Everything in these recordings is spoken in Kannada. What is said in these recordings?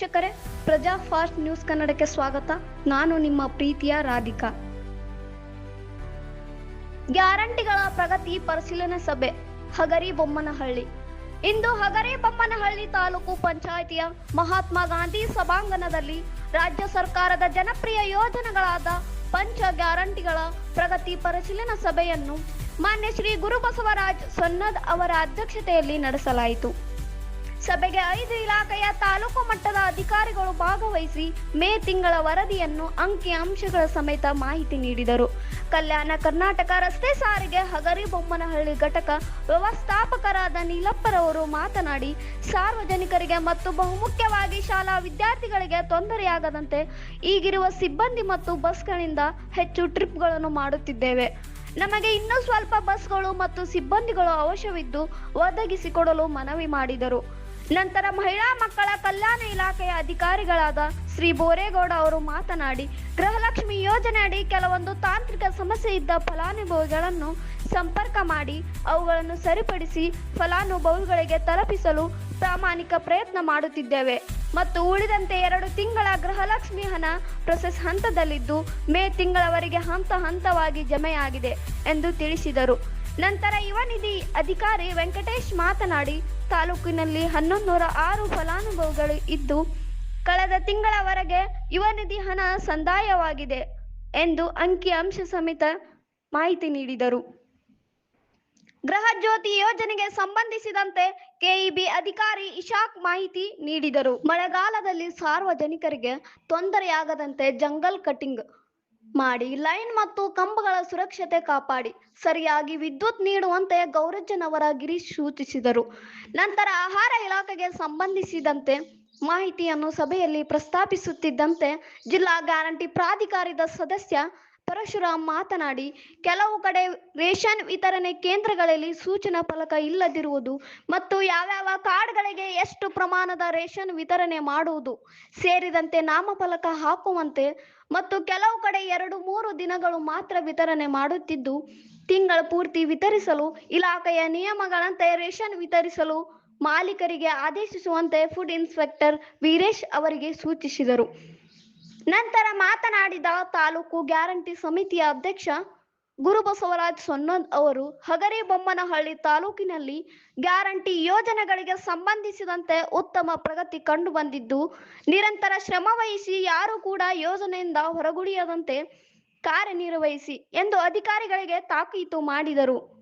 ವೀಕ್ಷಕರೇ, ಪ್ರಜಾ ಫಾಸ್ಟ್ ನ್ಯೂಸ್ ಕನ್ನಡಕ್ಕೆ ಸ್ವಾಗತ. ನಾನು ನಿಮ್ಮ ಪ್ರೀತಿಯ ರಾಧಿಕಾ. ಗ್ಯಾರಂಟಿಗಳ ಪ್ರಗತಿ ಪರಿಶೀಲನಾ ಸಭೆ ಹಗರಿ ಬೊಮ್ಮನಹಳ್ಳಿ ಇಂದು ಹಗರಿ ಬೊಮ್ಮನಹಳ್ಳಿ ತಾಲೂಕು ಪಂಚಾಯಿತಿಯ ಮಹಾತ್ಮ ಗಾಂಧಿ ಸಭಾಂಗಣದಲ್ಲಿ ರಾಜ್ಯ ಸರ್ಕಾರದ ಜನಪ್ರಿಯ ಯೋಜನೆಗಳಾದ ಪಂಚ ಗ್ಯಾರಂಟಿಗಳ ಪ್ರಗತಿ ಪರಿಶೀಲನಾ ಸಭೆಯನ್ನು ಮಾನ್ಯ ಶ್ರೀ ಗುರುಬಸವರಾಜ್ ಸನ್ನದ್ ಅವರ ಅಧ್ಯಕ್ಷತೆಯಲ್ಲಿ ನಡೆಸಲಾಯಿತು. ಸಭೆಗೆ ಐದು ಇಲಾಖೆಯ ತಾಲೂಕು ಮಟ್ಟದ ಅಧಿಕಾರಿಗಳು ಭಾಗವಹಿಸಿ ಮೇ ತಿಂಗಳ ವರದಿಯನ್ನು ಅಂಕಿ ಅಂಶಗಳ ಸಮೇತ ಮಾಹಿತಿ ನೀಡಿದರು. ಕಲ್ಯಾಣ ಕರ್ನಾಟಕ ರಸ್ತೆ ಸಾರಿಗೆ ಹಗರಿ ಬೊಮ್ಮನಹಳ್ಳಿ ಘಟಕ ವ್ಯವಸ್ಥಾಪಕರಾದ ನೀಲಪ್ಪರವರು ಮಾತನಾಡಿ, ಸಾರ್ವಜನಿಕರಿಗೆ ಮತ್ತು ಬಹುಮುಖ್ಯವಾಗಿ ಶಾಲಾ ವಿದ್ಯಾರ್ಥಿಗಳಿಗೆ ತೊಂದರೆಯಾಗದಂತೆ ಈಗಿರುವ ಸಿಬ್ಬಂದಿ ಮತ್ತು ಬಸ್ಗಳಿಂದ ಹೆಚ್ಚು ಟ್ರಿಪ್ಗಳನ್ನು ಮಾಡುತ್ತಿದ್ದೇವೆ. ನಮಗೆ ಇನ್ನೂ ಸ್ವಲ್ಪ ಬಸ್ಗಳು ಮತ್ತು ಸಿಬ್ಬಂದಿಗಳು ಅವಶ್ಯವಿದ್ದು ಒದಗಿಸಿಕೊಡಲು ಮನವಿ ಮಾಡಿದರು. ನಂತರ ಮಹಿಳಾ ಮಕ್ಕಳ ಕಲ್ಯಾಣ ಇಲಾಖೆಯ ಅಧಿಕಾರಿಗಳಾದ ಶ್ರೀ ಬೋರೇಗೌಡ ಅವರು ಮಾತನಾಡಿ, ಗೃಹಲಕ್ಷ್ಮಿ ಯೋಜನೆ ಅಡಿ ಕೆಲವೊಂದು ತಾಂತ್ರಿಕ ಸಮಸ್ಯೆ ಇದ್ದ ಫಲಾನುಭವಿಗಳನ್ನು ಸಂಪರ್ಕ ಮಾಡಿ, ಅವುಗಳನ್ನು ಸರಿಪಡಿಸಿ ಫಲಾನುಭವಿಗಳಿಗೆ ತಲುಪಿಸಲು ಪ್ರಾಮಾಣಿಕ ಪ್ರಯತ್ನ ಮಾಡುತ್ತಿದ್ದೇವೆ. ಮತ್ತು ಉಳಿದಂತೆ ಎರಡು ತಿಂಗಳ ಗೃಹಲಕ್ಷ್ಮಿ ಹಣ ಪ್ರೊಸೆಸ್ ಹಂತದಲ್ಲಿದ್ದು, ಮೇ ತಿಂಗಳವರೆಗೆ ಹಂತ ಹಂತವಾಗಿ ಜಮೆಯಾಗಿದೆ ಎಂದು ತಿಳಿಸಿದರು. ನಂತರ ಯುವ ನಿಧಿ ಅಧಿಕಾರಿ ವೆಂಕಟೇಶ್ ಮಾತನಾಡಿ, ತಾಲೂಕಿನಲ್ಲಿ ಹನ್ನೊಂದೂರ ಆರು ಫಲಾನುಭವಿಗಳು ಇದ್ದು, ಕಳೆದ ತಿಂಗಳವರೆಗೆ ಯುವ ನಿಧಿ ಹಣ ಸಂದಾಯವಾಗಿದೆ ಎಂದು ಅಂಕಿ ಅಂಶ ಸಮೇತ ಮಾಹಿತಿ ನೀಡಿದರು. ಗೃಹ ಜ್ಯೋತಿ ಯೋಜನೆಗೆ ಸಂಬಂಧಿಸಿದಂತೆ ಕೆಇಬಿ ಅಧಿಕಾರಿ ಇಶಾಕ್ ಮಾಹಿತಿ ನೀಡಿದರು. ಮಳೆಗಾಲದಲ್ಲಿ ಸಾರ್ವಜನಿಕರಿಗೆ ತೊಂದರೆಯಾಗದಂತೆ ಜಂಗಲ್ ಕಟಿಂಗ್ ಮಾಡಿ ಲೈನ್ ಮತ್ತು ಕಂಬಗಳ ಸುರಕ್ಷತೆ ಕಾಪಾಡಿ. ಸರಿಯಾಗಿ ವಿದ್ಯುತ್ ನೀಡುವಂತೆ ಗೌರಜ್ಜನವರ ಗಿರೀಶ್ ಸೂಚಿಸಿದರು. ನಂತರ ಆಹಾರ ಇಲಾಖೆಗೆ ಸಂಬಂಧಿಸಿದಂತೆ ಮಾಹಿತಿಯನ್ನು ಸಭೆಯಲ್ಲಿ ಪ್ರಸ್ತಾಪಿಸುತ್ತಿದ್ದಂತೆ ಜಿಲ್ಲಾ ಗ್ಯಾರಂಟಿ ಪ್ರಾಧಿಕಾರದ ಸದಸ್ಯ ಪರಶುರಾಮ್ ಮಾತನಾಡಿ, ಕೆಲವು ಕಡೆ ರೇಷನ್ ವಿತರಣೆ ಕೇಂದ್ರಗಳಲ್ಲಿ ಸೂಚನಾ ಫಲಕ ಇಲ್ಲದಿರುವುದು ಮತ್ತು ಯಾವ್ಯಾವ ಕಾರ್ಡ್ಗಳಿಗೆ ಎಷ್ಟು ಪ್ರಮಾಣದ ರೇಷನ್ ವಿತರಣೆ ಮಾಡುವುದು ಸೇರಿದಂತೆ ನಾಮಫಲಕ ಹಾಕುವಂತೆ ಮತ್ತು ಕೆಲವು ಕಡೆ ಎರಡು ಮೂರು ದಿನಗಳು ಮಾತ್ರ ವಿತರಣೆ ಮಾಡುತ್ತಿದ್ದು, ತಿಂಗಳ ಪೂರ್ತಿ ವಿತರಿಸಲು, ಇಲಾಖೆಯ ನಿಯಮಗಳಂತೆ ರೇಷನ್ ವಿತರಿಸಲು ಮಾಲೀಕರಿಗೆ ಆದೇಶಿಸುವಂತೆ ಫುಡ್ ಇನ್ಸ್ಪೆಕ್ಟರ್ ವೀರೇಶ್ ಅವರಿಗೆ ಸೂಚಿಸಿದರು. ನಂತರ ಮಾತನಾಡಿದ ತಾಲೂಕು ಗ್ಯಾರಂಟಿ ಸಮಿತಿಯ ಅಧ್ಯಕ್ಷ ಗುರುಬಸವರಾಜ್ ಸೊನ್ನದ್ ಅವರು, ಹಗರಿ ಬೊಮ್ಮನಹಳ್ಳಿ ತಾಲೂಕಿನಲ್ಲಿ ಗ್ಯಾರಂಟಿ ಯೋಜನೆಗಳಿಗೆ ಸಂಬಂಧಿಸಿದಂತೆ ಉತ್ತಮ ಪ್ರಗತಿ ಕಂಡು ಬಂದಿದ್ದು, ನಿರಂತರ ಶ್ರಮ ವಹಿಸಿ ಯಾರು ಕೂಡ ಯೋಜನೆಯಿಂದ ಹೊರಗುಳಿಯದಂತೆ ಕಾರ್ಯನಿರ್ವಹಿಸಿ ಎಂದು ಅಧಿಕಾರಿಗಳಿಗೆ ತಾಕೀತು ಮಾಡಿದರು.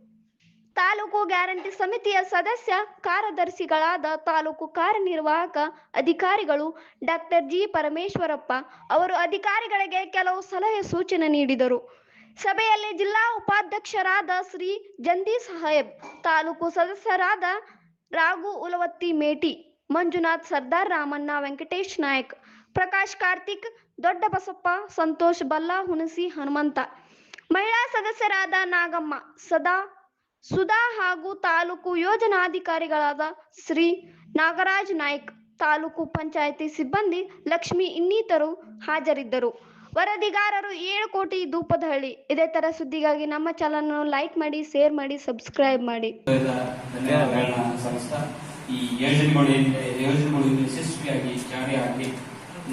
ತಾಲೂಕು ಗ್ಯಾರಂಟಿ ಸಮಿತಿಯ ಸದಸ್ಯ, ಕಾರ್ಯದರ್ಶಿಗಳಾದ ತಾಲೂಕು ಕಾರ್ಯನಿರ್ವಾಹಕ ಅಧಿಕಾರಿಗಳು ಡಾಕ್ಟರ್ ಜಿ ಪರಮೇಶ್ವರಪ್ಪ ಅವರು ಅಧಿಕಾರಿಗಳಿಗೆ ಕೆಲವು ಸಲಹೆ ಸೂಚನೆ ನೀಡಿದರು. ಸಭೆಯಲ್ಲಿ ಜಿಲ್ಲಾ ಉಪಾಧ್ಯಕ್ಷರಾದ ಶ್ರೀ ಜಂದಿ ಸಾಹೇಬ್, ತಾಲೂಕು ಸದಸ್ಯರಾದ ರಾಘು ಉಲವತ್ತಿ ಮೇಟಿ, ಮಂಜುನಾಥ್ ಸರ್ದಾರ್ ರಾಮಣ್ಣ ವೆಂಕಟೇಶ್ ನಾಯಕ್, ಪ್ರಕಾಶ್ ಕಾರ್ತಿಕ್ ದೊಡ್ಡ ಬಸಪ್ಪ ಸಂತೋಷ್ ಬಲ್ಲಾ, ಹುಣಸಿ ಹನುಮಂತ. ಮಹಿಳಾ ಸದಸ್ಯರಾದ ನಾಗಮ್ಮ, ಸದಾ ಸುಧಾ ಹಾಗೂ ತಾಲೂಕು ಯೋಜನಾಧಿಕಾರಿಗಳಾದ ಶ್ರೀ ನಾಗರಾಜ್ ನಾಯ್ಕ್, ತಾಲೂಕು ಪಂಚಾಯಿತಿ ಸಿಬ್ಬಂದಿ ಲಕ್ಷ್ಮಿ ಇನ್ನಿತರು ಹಾಜರಿದ್ದರು. ವರದಿಗಾರರು ಏಳು ಕೋಟಿ ಧೂಪದಹಳ್ಳಿ. ಇದೇ ತರ ಸುದ್ದಿಗಾಗಿ ನಮ್ಮ ಚಾನಲ್ ಲೈಕ್ ಮಾಡಿ ಶೇರ್ ಮಾಡಿ ಸಬ್ಸ್ಕ್ರೈಬ್ ಮಾಡಿ.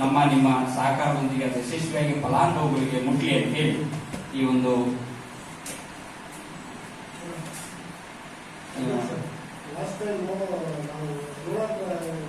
ನಮ್ಮ ನಿಮ್ಮ ಸಹಕಾರದೊಂದಿಗೆ ಯಶಸ್ವಿಯಾಗಿ ಫಲಾನುಭವಿಗಳಿಗೆ ಮುಟ್ಲಿ ಅಂತ ಹೇಳಿ ಈ ಒಂದು どうなる?